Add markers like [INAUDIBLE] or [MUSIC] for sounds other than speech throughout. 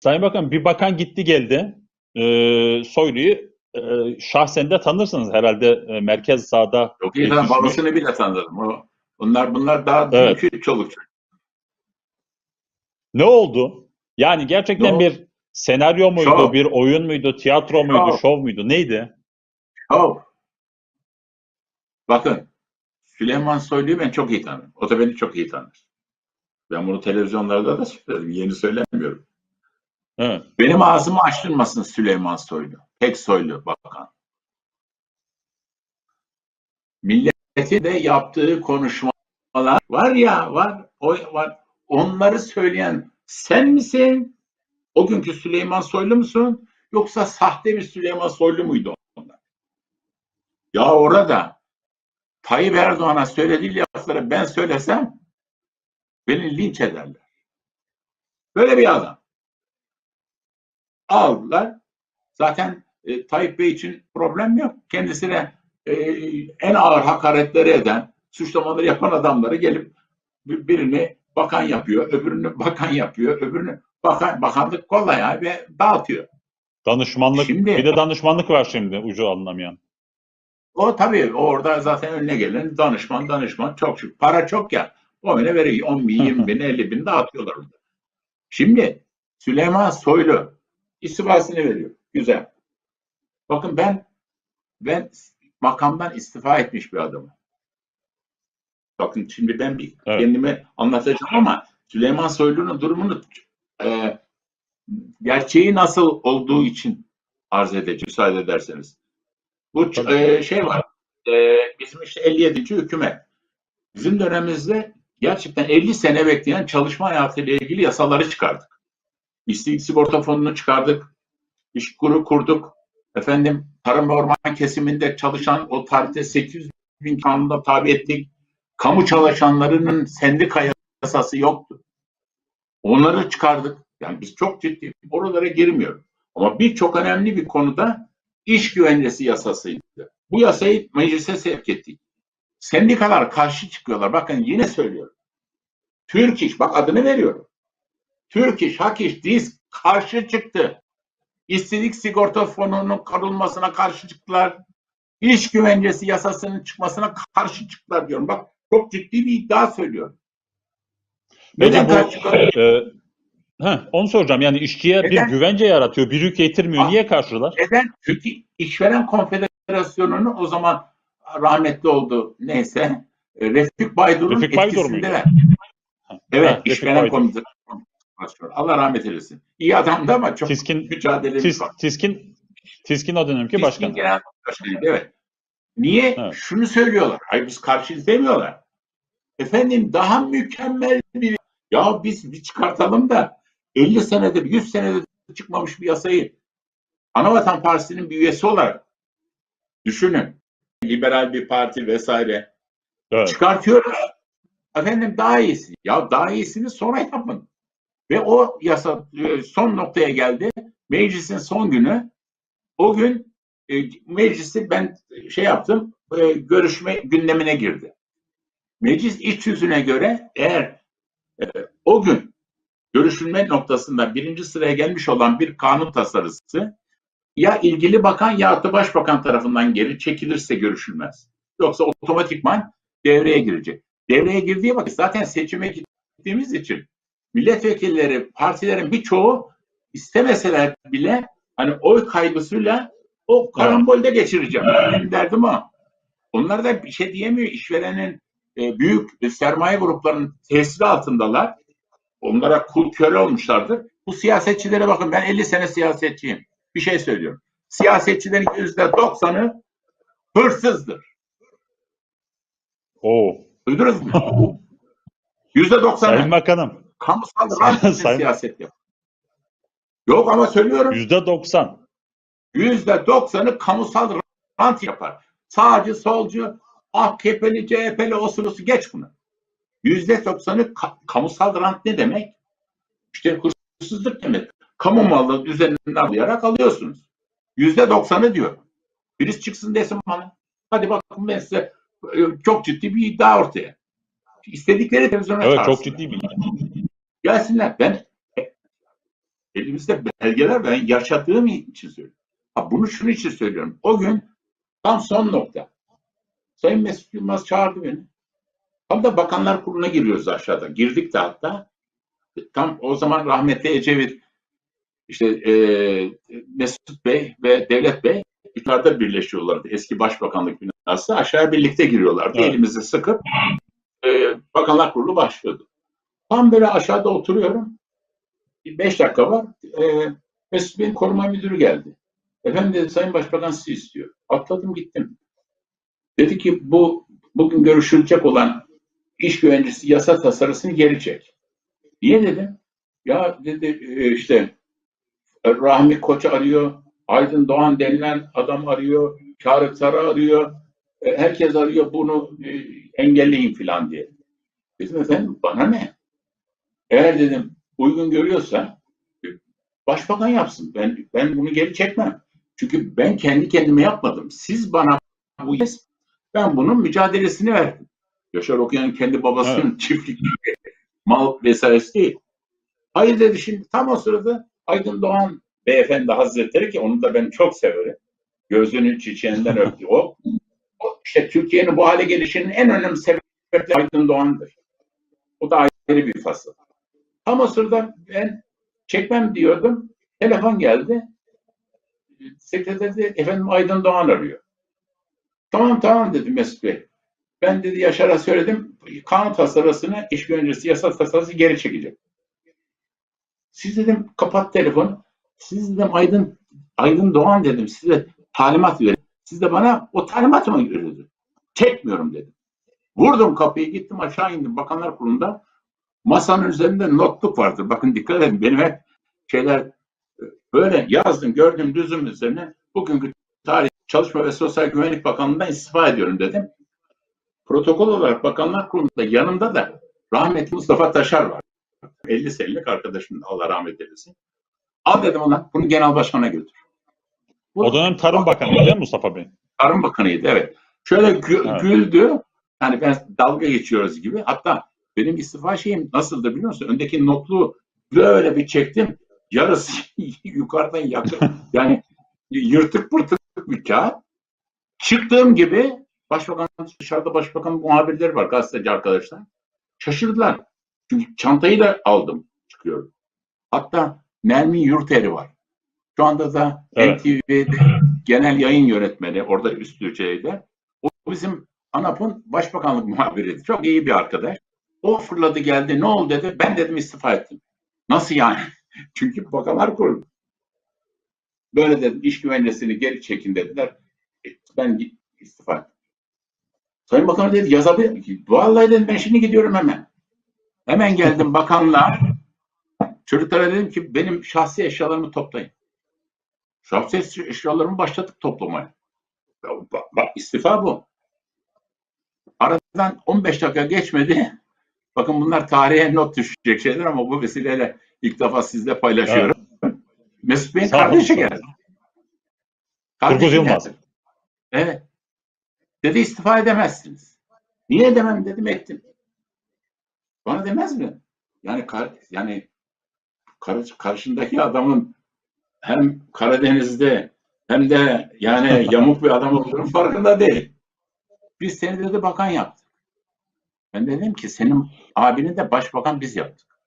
Sayın Bakan bir bakan gitti geldi. Ee, Soylu'yu e, şahsen de tanırsınız herhalde e, merkez sağda. Çok iyi tanırım. Babasını bile tanırım. O, bunlar bunlar daha Evet. dünkü çoluk. Ne oldu? Yani gerçekten oldu? bir senaryo muydu, Şov. bir oyun muydu, tiyatro muydu, Şov. şov muydu, neydi? Yahu, Bakın Süleyman Soylu'yu ben çok iyi tanırım. O da beni çok iyi tanır. Ben bunu televizyonlarda da söyledim. Yeni söylemiyorum. Evet. Benim ağzımı açtırmasın Süleyman Soylu. Tek Soylu bakan. Milletin de yaptığı konuşmalar var ya var o var. Onları söyleyen sen misin? O günkü Süleyman Soylu musun? Yoksa sahte bir Süleyman Soylu muydu onlar? Ya orada Tayyip Erdoğan'a söylediği lafları ben söylesem beni linç ederler. Böyle bir adam aldılar. Zaten e, Tayyip Bey için problem yok. Kendisine e, en ağır hakaretleri eden, suçlamaları yapan adamları gelip bir- birini bakan yapıyor, öbürünü bakan yapıyor, öbürünü bakan, bakanlık kolay ya ve dağıtıyor. Danışmanlık, Şimdi- bir de danışmanlık var şimdi ucu alınamayan. O tabii orada zaten önüne gelen danışman danışman çok çok. Para çok ya. O öne veriyor. 10 bin, 20 bin, 50 bin dağıtıyorlar orada. Şimdi Süleyman Soylu istifasını veriyor. Güzel. Bakın ben ben makamdan istifa etmiş bir adamım. Bakın şimdi ben bir Evet. kendimi anlatacağım ama Süleyman Soylu'nun durumunu e, gerçeği nasıl olduğu için arz edeceğim müsaade ederseniz. Bu e, şey var. E, bizim işte 57. hükümet. Bizim dönemimizde gerçekten 50 sene bekleyen çalışma hayatıyla ilgili yasaları çıkardık. İşsizlik sigorta fonunu çıkardık. İş kuru kurduk. Efendim tarım ve orman kesiminde çalışan o tarihte 800 bin kanunda tabi ettik. Kamu çalışanlarının sendika yasası yoktu. Onları çıkardık. Yani biz çok ciddi oralara girmiyoruz. Ama birçok önemli bir konuda iş güvencesi yasasıydı. Bu yasayı meclise sevk ettik. Sendikalar karşı çıkıyorlar. Bakın yine söylüyorum. Türk İş, bak adını veriyorum. Türk İş, Hak İş, karşı çıktı. İşsizlik sigorta fonunun karılmasına karşı çıktılar. İş güvencesi yasasının çıkmasına karşı çıktılar diyorum. Bak çok ciddi bir iddia söylüyorum. Neden karşı çıkıyorlar? e, heh, onu soracağım. Yani işçiye bir Neden? güvence yaratıyor, bir yük getirmiyor. Ah. Niye karşılar? Neden? Çünkü İşveren Konfederasyonu'nun o zaman rahmetli oldu neyse e, Refik Baydur'un Refik muydu? etkisindeler. Ha, Evet, Refik İşveren Baydur. Konfederasyonu. Allah rahmet eylesin. İyi adamdı ama çok Tiskin, mücadeleli tis, var. Tiskin, Tiskin o dönemki Tiskin başkan. Genel Başkanıydı, evet. Niye? Evet. Şunu söylüyorlar. Hayır biz karşıyız demiyorlar. Efendim daha mükemmel bir ya biz bir çıkartalım da 50 senedir 100 senedir çıkmamış bir yasayı Anavatan Partisi'nin bir üyesi olarak düşünün. Liberal bir parti vesaire. Evet. Çıkartıyoruz. Efendim daha iyisi. Ya daha iyisini sonra yapın. Ve o yasa e, son noktaya geldi. Meclisin son günü. O gün e, meclisi ben şey yaptım. e, görüşme gündemine girdi. Meclis iç yüzüne göre eğer o gün görüşülme noktasında birinci sıraya gelmiş olan bir kanun tasarısı ya ilgili bakan ya da başbakan tarafından geri çekilirse görüşülmez. Yoksa otomatikman devreye girecek. Devreye girdiği vakit zaten seçime gittiğimiz için milletvekilleri, partilerin birçoğu istemeseler bile hani oy kaygısıyla o karambolde geçireceğim. Benim derdim o. Onlar da bir şey diyemiyor. İşverenin e, büyük sermaye gruplarının tesiri altındalar. Onlara kul köle olmuşlardır. Bu siyasetçilere bakın ben 50 sene siyasetçiyim. Bir şey söylüyorum. Siyasetçilerin yüzde doksanı hırsızdır. Oo. Duydunuz mu? Yüzde doksanı Sayın Bakanım, kamusal rant siyaset yapıyor. Yok ama söylüyorum. yüzde doksan. Yüzde doksanı kamusal rant yapar. Sağcı, solcu, AKP'li, CHP'li, osurusu geç bunu. Yüzde doksanı ka- kamusal rant ne demek? İşte hırsızlık demek. Kamu malı üzerinden alayarak alıyorsunuz. Yüzde doksanı diyor. Birisi çıksın desin bana. Hadi bakın ben size e, çok ciddi bir iddia ortaya. İstedikleri televizyona Evet çağırsınlar. çok ciddi bir. Gelsinler. Ben Elimizde belgeler ben yaşadığım için söylüyorum. Ha, bunu şunun için söylüyorum. O gün tam son nokta. Sayın Mesut Yılmaz çağırdı beni. Tam da Bakanlar Kurulu'na giriyoruz aşağıda. Girdik de hatta. Tam o zaman rahmetli Ecevit işte e, Mesut Bey ve Devlet Bey yukarıda birleşiyorlardı. Eski Başbakanlık binası. Aşağıya birlikte giriyorlardı. Evet. Elimizi sıkıp e, Bakanlar Kurulu başlıyordu. Tam böyle aşağıda oturuyorum. Beş dakika var. E, Mesut koruma müdürü geldi. Efendim dedi Sayın Başbakan sizi istiyor. Atladım gittim. Dedi ki bu bugün görüşülecek olan iş güvencesi yasa tasarısını geri çek. Niye dedim? Ya dedi e, işte Rahmi Koç arıyor, Aydın Doğan denilen adam arıyor, Çağrı Sarı arıyor, e, herkes arıyor bunu e, engelleyin filan diye. Dedim efendim bana ne? Eğer dedim uygun görüyorsa e, başbakan yapsın. Ben ben bunu geri çekmem. Çünkü ben kendi kendime yapmadım. Siz bana bu ben bunun mücadelesini verdim. Yaşar Okuyan kendi babasının çiftlik mal vesairesi değil. Hayır dedi şimdi tam o sırada Aydın Doğan beyefendi hazretleri ki onu da ben çok severim. Gözünün çiçeğinden öptü. O, o işte Türkiye'nin bu hale gelişinin en önemli sebebi Aydın Doğan'dır. O da ayrı bir fasıl. Tam o ben çekmem diyordum. Telefon geldi. Sekreter efendim Aydın Doğan arıyor. Tamam tamam dedi Mesut Bey. Ben dedi Yaşar'a söyledim. Kanun tasarısını iş öncesi yasa tasarısı geri çekecek. Siz dedim kapat telefonu. Siz dedim Aydın Aydın Doğan dedim size talimat verin. Siz de bana o talimatı mı verin? Çekmiyorum dedim. Vurdum kapıyı gittim aşağı indim Bakanlar Kurulu'nda. Masanın üzerinde notluk vardır. Bakın dikkat edin benim hep şeyler böyle yazdım gördüm düzüm üzerine. Bugünkü tarih Çalışma ve Sosyal Güvenlik Bakanlığı'ndan istifa ediyorum dedim. Protokol olarak Bakanlar Kurulu'nda yanımda da rahmetli Mustafa Taşar var. 50 senelik arkadaşım Allah rahmet eylesin. Al dedim ona bunu genel başkana götür. Bu- O dönem Tarım Bakanı değil mi Mustafa Bey? Tarım Bakanı'ydı evet. Şöyle gü- Evet. güldü. Yani ben dalga geçiyoruz gibi. Hatta benim istifa şeyim nasıldı biliyor musun? Öndeki notlu böyle bir çektim. Yarısı [LAUGHS] yukarıdan yakın. [LAUGHS] Yani yırtık pırtık bir kağıt. Çıktığım gibi başbakan dışarıda başbakan muhabirleri var gazeteci arkadaşlar. Şaşırdılar. Çünkü çantayı da aldım çıkıyorum. Hatta Nermin Yurteri var. Şu anda da Evet. NTV'de [LAUGHS] genel yayın yönetmeni orada üst düzeyde. O bizim ANAP'ın başbakanlık muhabiriydi. Çok iyi bir arkadaş. O fırladı geldi ne oldu dedi. Ben dedim istifa ettim. Nasıl yani? [LAUGHS] Çünkü bakanlar kurulu. Böyle dedim iş güvencesini geri çekin dediler. E, Ben istifa ettim. Sayın Bakan dedi yazabilir. Vallahi dedim ben şimdi gidiyorum hemen. Hemen geldim bakanlar. Çocuklara dedim ki benim şahsi eşyalarımı toplayın. Şahsi eşyalarımı başladık toplamaya. Ya Bak, bak istifa bu. Aradan 15 dakika geçmedi. Bakın bunlar tarihe not düşecek şeyler ama bu vesileyle ilk defa sizle paylaşıyorum. Mesut Bey'in kardeşi geldi. Turgut Yılmaz. geldi. Evet. Dedi istifa edemezsiniz. Niye edemem dedim ettim. Bana demez mi? Yani kar, yani kar- karşındaki adamın hem Karadeniz'de hem de yani [LAUGHS] yamuk bir adam olduğunun farkında değil. Biz seni dedi bakan yaptık. Ben dedim ki senin abini de başbakan biz yaptık.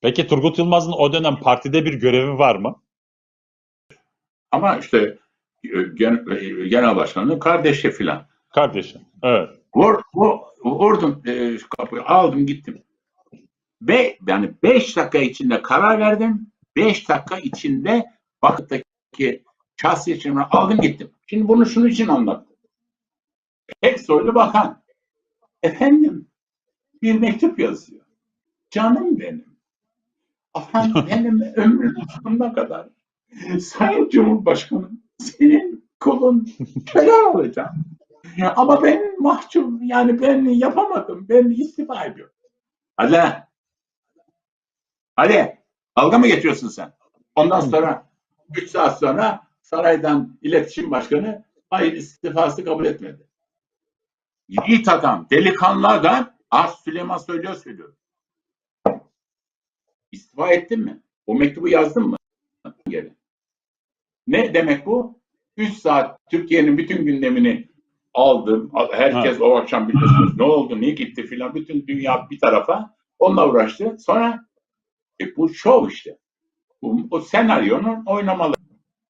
Peki Turgut Yılmaz'ın o dönem partide bir görevi var mı? Ama işte e, e, genel başkanın kardeşi filan. Kardeşim. Evet. Vur, vur, vurdum e, kapıyı aldım gittim. Ve yani 5 dakika içinde karar verdim. 5 dakika içinde vakıttaki şahsi seçimini aldım gittim. Şimdi bunu şunun için anlattım. Pek soylu bakan. Efendim bir mektup yazıyor. Canım benim. Efendim benim ömrümün sonuna kadar Sayın Cumhurbaşkanım senin kulun kölen olacağım. Ama ben mahkum yani ben yapamadım. Ben istifa ediyorum. Hadi lan. Hadi. Dalga mı geçiyorsun sen? Ondan sonra 3 saat sonra saraydan iletişim başkanı hayır istifası kabul etmedi. Yiğit adam, delikanlı adam. Ah Süleyman söylüyor söylüyor. İstifa ettin mi? O mektubu yazdın mı? Geri. Ne demek bu? 3 saat Türkiye'nin bütün gündemini aldım. Herkes o akşam biliyorsunuz ne oldu, niye gitti filan. Bütün dünya bir tarafa onunla uğraştı. Sonra e, bu şov işte. Bu, o senaryonun oynamaları.